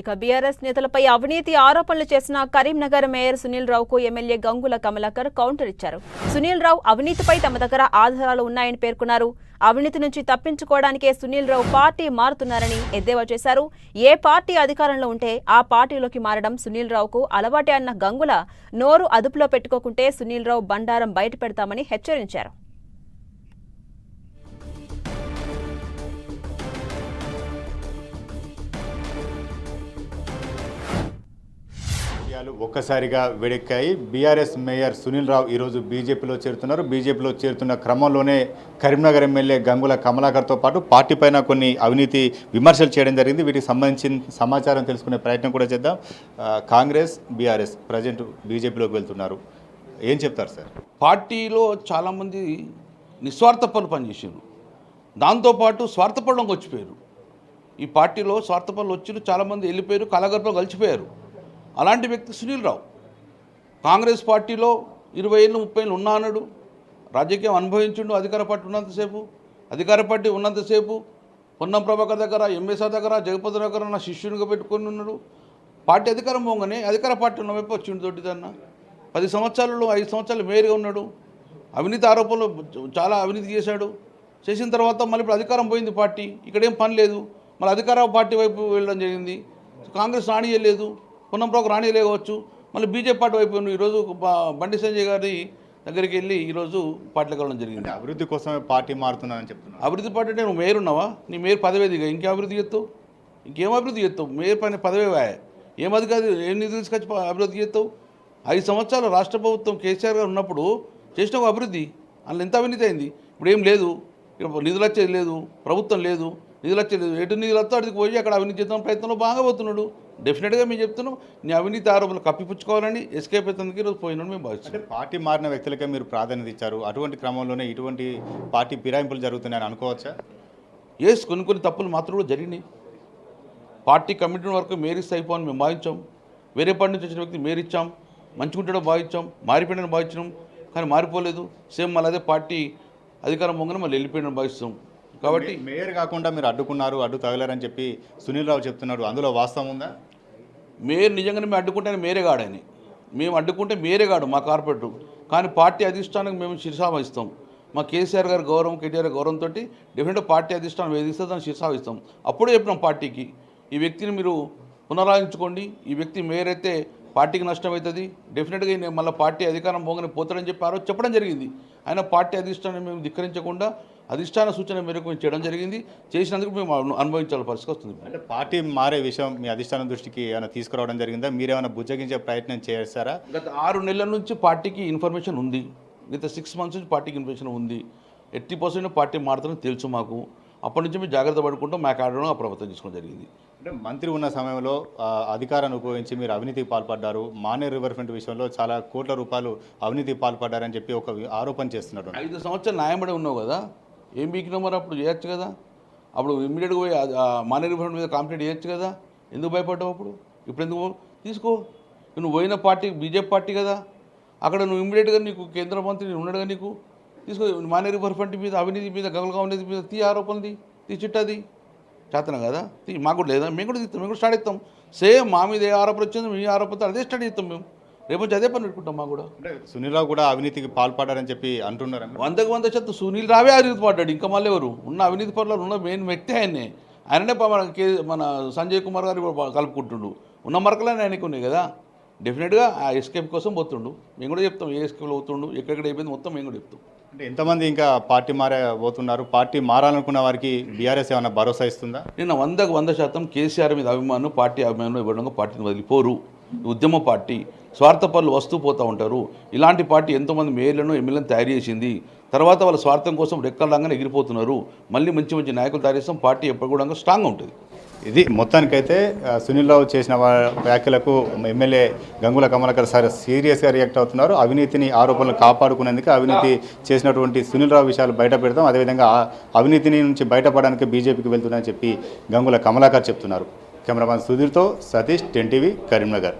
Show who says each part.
Speaker 1: ఇక బీఆర్ఎస్ నేతలపై అవినీతి ఆరోపణలు చేసిన కరీంనగర్ మేయర్ సునీల్ రావుకు ఎమ్మెల్యే గంగుల కమలాకర్ కౌంటర్ ఇచ్చారు. సునీల్ రావు అవినీతిపై తమ దగ్గర ఆధారాలు ఉన్నాయని పేర్కొన్నారు. అవినీతి నుంచి తప్పించుకోవడానికే సునీల్ రావు పార్టీ మారుతున్నారని ఎద్దేవా చేశారు. ఏ పార్టీ అధికారంలో ఉంటే ఆ పార్టీలోకి మారడం సునీల్ రావుకు అలవాటే అన్న గంగుల నోరు అదుపులో పెట్టుకోకుంటే సునీల్ రావు బండారం బయట పెడతామని హెచ్చరించారు.
Speaker 2: విషయాలు ఒక్కసారిగా వేడెక్కాయి. బీఆర్ఎస్ మేయర్ సునీల్ రావు ఈరోజు బీజేపీలో చేరుతున్నారు. బీజేపీలో చేరుతున్న క్రమంలోనే కరీంనగర్ ఎమ్మెల్యే గంగుల కమలాకర్తో పాటు పార్టీ పైన కొన్ని అవినీతి విమర్శలు చేయడం జరిగింది. వీటికి సంబంధించిన సమాచారం తెలుసుకునే ప్రయత్నం కూడా చేద్దాం. కాంగ్రెస్ బీఆర్ఎస్ ప్రజెంట్ బీజేపీలోకి వెళ్తున్నారు. ఏం చెప్తారు సార్?
Speaker 3: పార్టీలో చాలామంది నిస్వార్థ పనులు పనిచేసారు దాంతోపాటు స్వార్థపడంకి వచ్చిపోయారు. ఈ పార్టీలో స్వార్థ పనులు వచ్చి చాలామంది వెళ్ళిపోయారు కలగర్భం కలిసిపోయారు. అలాంటి వ్యక్తి సునీల్ రావు. కాంగ్రెస్ పార్టీలో ఇరవై ఏళ్ళు ముప్పై ఏళ్ళు ఉన్నా రాజకీయం అనుభవించుండు అధికార పార్టీ ఉన్నంతసేపు అధికార పార్టీ ఉన్నంతసేపు పొన్నం ప్రభాకర్ దగ్గర ఎంఎస్ఆర్ దగ్గర జగపతి దగ్గర నా శిష్యునిగా పెట్టుకొని ఉన్నాడు. పార్టీ అధికారం పోగానే అధికార పార్టీ ఉన్న వైపు వచ్చిండు దొడ్డిదన్న పది సంవత్సరాలలో ఐదు సంవత్సరాలు మేరుగా ఉన్నాడు. అవినీతి ఆరోపణలు చాలా అవినీతి చేశాడు. చేసిన తర్వాత మళ్ళీ ఇప్పుడు అధికారం పోయింది పార్టీ. ఇక్కడేం పని లేదు. మళ్ళీ అధికార పార్టీ వైపు వెళ్ళడం జరిగింది. కాంగ్రెస్ రానియలేదు. పొన్నం ప్రభాకర్ రానియలేవచ్చు మళ్ళీ బీజేపీ పార్టీ వైపు. ఈరోజు బండి సంజయ్ గారి దగ్గరికి వెళ్ళి ఈరోజు పార్టీలోకి వెళ్ళడం జరిగింది.
Speaker 2: అభివృద్ధి కోసమే పార్టీ మారుతున్నానని చెప్తున్నారు.
Speaker 3: అభివృద్ధి పార్టీ అంటే నువ్వు మేయర్ ఉన్నావా? నీ మేయర్ పదవి దిగా ఇంకేం అభివృద్ధి చేస్తావు? ఇంకేం అభివృద్ధి చేస్తావు? మేయర్ పైన పదవే వాయ. ఏం అధికారి ఏం నిధులు తీసుకొచ్చి అభివృద్ధి చేస్తావు? ఐదు సంవత్సరాలు రాష్ట్ర ప్రభుత్వం కేసీఆర్ గారు ఉన్నప్పుడు చేసిన ఒక అభివృద్ధి. అందులో ఎంత అవినీతి అయింది? ఇప్పుడు ఏం లేదు. ఇప్పుడు నిధులు వచ్చేది లేదు. ప్రభుత్వం లేదు. నిధులు వచ్చేది లేదు ఎటు నిధులు వస్తే అడిగి పోయి అక్కడ అవినీతి చేద్దాం ప్రయత్నంలో బాగా పోతున్నాడు డెఫినెట్గా మేము చెప్తున్నాం నీ అవినీతి ఆరోపణలు కప్పిపుచ్చుకోవాలని ఎస్కేప్ అవుతుందికి ఈరోజు పోయినని మేము భావిస్తున్నాం.
Speaker 2: అంటే పార్టీ మారిన వ్యక్తులకే మీరు ప్రాధాన్యత ఇచ్చారు. అటువంటి క్రమంలోనే ఇటువంటి పార్టీ ఫిరాయింపులు జరుగుతున్నాయని అనుకోవచ్చా?
Speaker 3: ఎస్ కొన్ని కొన్ని తప్పులు మాత్రం కూడా జరిగినాయి. పార్టీ కమిటీ వరకు మేరిస్తే అయిపోని మేము భావించాం. వేరే పార్టీ నుంచి వచ్చిన వ్యక్తి మేరిచ్చాం. మంచిగుంటాడో భావించాం. మారిపోయినని భావించాం కానీ మారిపోలేదు. సేమ్ మళ్ళీ అదే పార్టీ అధికారం పొంగని మళ్ళీ వెళ్ళిపోయినని భావిస్తాం కాబట్టి
Speaker 2: మేయర్ కాకుండా మీరు అడ్డుకున్నారు అడ్డు తగలారని చెప్పి సునీల్ రావు చెప్తున్నాడు అందులో వాస్తవం ఉందా?
Speaker 3: మేయర్ నిజంగానే మేము అడ్డుకుంటే ఆయన మేరే గాడని మేము అడ్డుకుంటే మేరే గాడు మా కార్పొరేటర్ కానీ పార్టీ అధిష్టానానికి మేము శిరసావహిస్తాం మా కేసీఆర్ గారి గౌరవం కేటీఆర్ గౌరవంతో డెఫినెట్గా పార్టీ అధిష్టానం వేధిస్తే దాన్ని శిరసావహిస్తాం అప్పుడే చెప్పినాం పార్టీకి. ఈ వ్యక్తిని మీరు పునరాలించుకోండి ఈ వ్యక్తి మేయర్ అయితే పార్టీకి నష్టం అవుతుంది. డెఫినెట్గా ఈయన మళ్ళీ పార్టీ అధికారం పోగానే పోతాడని చెప్పి ఆ రోజు చెప్పడం జరిగింది. ఆయన పార్టీ అధిష్టానం మేము ధిక్కరించకుండా అధిష్టాన సూచన మేరకు మేము చేయడం జరిగింది. చేసినందుకు మేము అను- అనుభవించాల్సిన పరిస్థితి వస్తుంది.
Speaker 2: అంటే పార్టీ మారే విషయం మీ అధిష్టానం దృష్టికి ఏమైనా తీసుకురావడం జరిగిందా? మీరేమైనా బుజ్జగించే ప్రయత్నం చేస్తారా
Speaker 3: గత ఆరు నెలల నుంచి పార్టీకి ఇన్ఫర్మేషన్ ఉంది. గత సిక్స్ మంత్స్ నుంచి పార్టీకి ఇన్ఫర్మేషన్ ఉంది. ఎట్టి పర్సెంట్ పార్టీ మారుతుందని తెలుసు మాకు. అప్పటి నుంచి మేము జాగ్రత్త పడుకుంటూ మా కార్డులో ఆ ప్రభుత్వం తీసుకోవడం జరిగింది.
Speaker 2: అంటే మంత్రి ఉన్న సమయంలో అధికారాన్ని ఉపయోగించి మీరు అవినీతికి పాల్పడ్డారు. మానే రివర్ ఫ్రంట్ విషయంలో చాలా కోట్ల రూపాయలు అవినీతికి పాల్పడ్డారని చెప్పి ఒక ఆరోపణ చేస్తున్నారు
Speaker 3: ఐదు సంవత్సరాలు న్యాయపడి ఉన్నావు కదా. ఏం బీకినావు మరి అప్పుడు? చేయొచ్చు కదా. అప్పుడు ఇమ్మీడియట్గా పోయి ఆ మానేరి భవన్ మీద కంప్లైంట్ చేయొచ్చు కదా. ఎందుకు భయపడ్డావు అప్పుడు? ఇప్పుడు ఎందుకు తీసుకో. నువ్వు పోయిన పార్టీ బీజేపీ పార్టీ కదా. అక్కడ నువ్వు ఇమ్మీడియట్గా నీకు కేంద్ర మంత్రి ఉన్నాడుగా నీకు. తీసుకో మానేరి భర్ఫంటి మీద అవినీతి మీద గగలగా ఉండేది మీద తీ ఆరోపణది తీ చిట్టది. చేతన కదా? తీ మాకు కూడా లేదా? మేము కూడా తీస్తాం మేము కూడా స్టార్ట్ ఇస్తాం సేమ్ మా మీద ఏ ఆరోపణ వచ్చిందో మీ ఆరోపణతో అదే స్టార్ట్ చేస్తాం మేము. రేపు నుంచి అదే పని పెట్టుకుంటాం మా కూడా.
Speaker 2: అంటే సునీల్ రావు కూడా అవినీతికి పాల్పడ్డారని చెప్పి అంటున్నారు
Speaker 3: వందకు వంద శాతం సునీల్ రావే అవినీతి పడ్డాడు ఇంకా మళ్ళీ ఎవరు? ఉన్న అవినీతి పనులు ఉన్న మెయిన్ వ్యక్తి ఆయన్నే. ఆయననే మన కే మన సంజయ్ కుమార్ గారు కలుపుకుంటుండు. ఉన్న మరకలనే ఆయనకు ఉన్నాయి కదా? డెఫినెట్గా ఆ ఎస్కేప్ కోసం పోతుండు. మేము కూడా చెప్తాం ఏ ఎస్కేప్లో పోతుండు ఎక్కడెక్కడ అయిపోయింది మొత్తం మేము కూడా చెప్తాం.
Speaker 2: అంటే ఎంతమంది ఇంకా పార్టీ మారే పోతున్నారు? పార్టీ మారాలనుకున్న వారికి బీఆర్ఎస్ ఏమైనా భరోసా ఇస్తుందా?
Speaker 3: నిన్న వందకు వంద శాతం కేసీఆర్ మీద అభిమానం పార్టీ అభిమానం ఇవ్వడంగా పార్టీని వదిలిపోరు. ఉద్యమ పార్టీ. స్వార్థ పనులు వస్తూ పోతూ ఉంటారు. ఇలాంటి పార్టీ ఎంతోమంది మేయర్లను ఎమ్మెల్యేలను తయారు చేసింది. తర్వాత వాళ్ళ స్వార్థం కోసం రెక్కల్లాగానే ఎగిరిపోతున్నారు. మళ్ళీ మంచి మంచి నాయకులు తయారు చేస్తాం. పార్టీ ఎప్పుడు కూడా స్ట్రాంగ్ ఉంటుంది.
Speaker 2: ఇది మొత్తానికైతే సునీల్ రావు చేసిన వ్యాఖ్యలకు ఎమ్మెల్యే గంగుల కమలాకర్ సార్ సీరియస్గా రియాక్ట్ అవుతున్నారు. అవినీతిని ఆరోపణలు కాపాడుకునేందుకు అవినీతి చేసినటువంటి సునీల్ రావు విషయాలు బయట పెడతాం. అదేవిధంగా అవినీతిని నుంచి బయటపడడానికి బీజేపీకి వెళ్తుందని చెప్పి గంగుల కమలాకర్ చెప్తున్నారు. కెమెరామాన్ సుధీర్తో సతీష్ టెన్ టీవీ కరీంనగర్.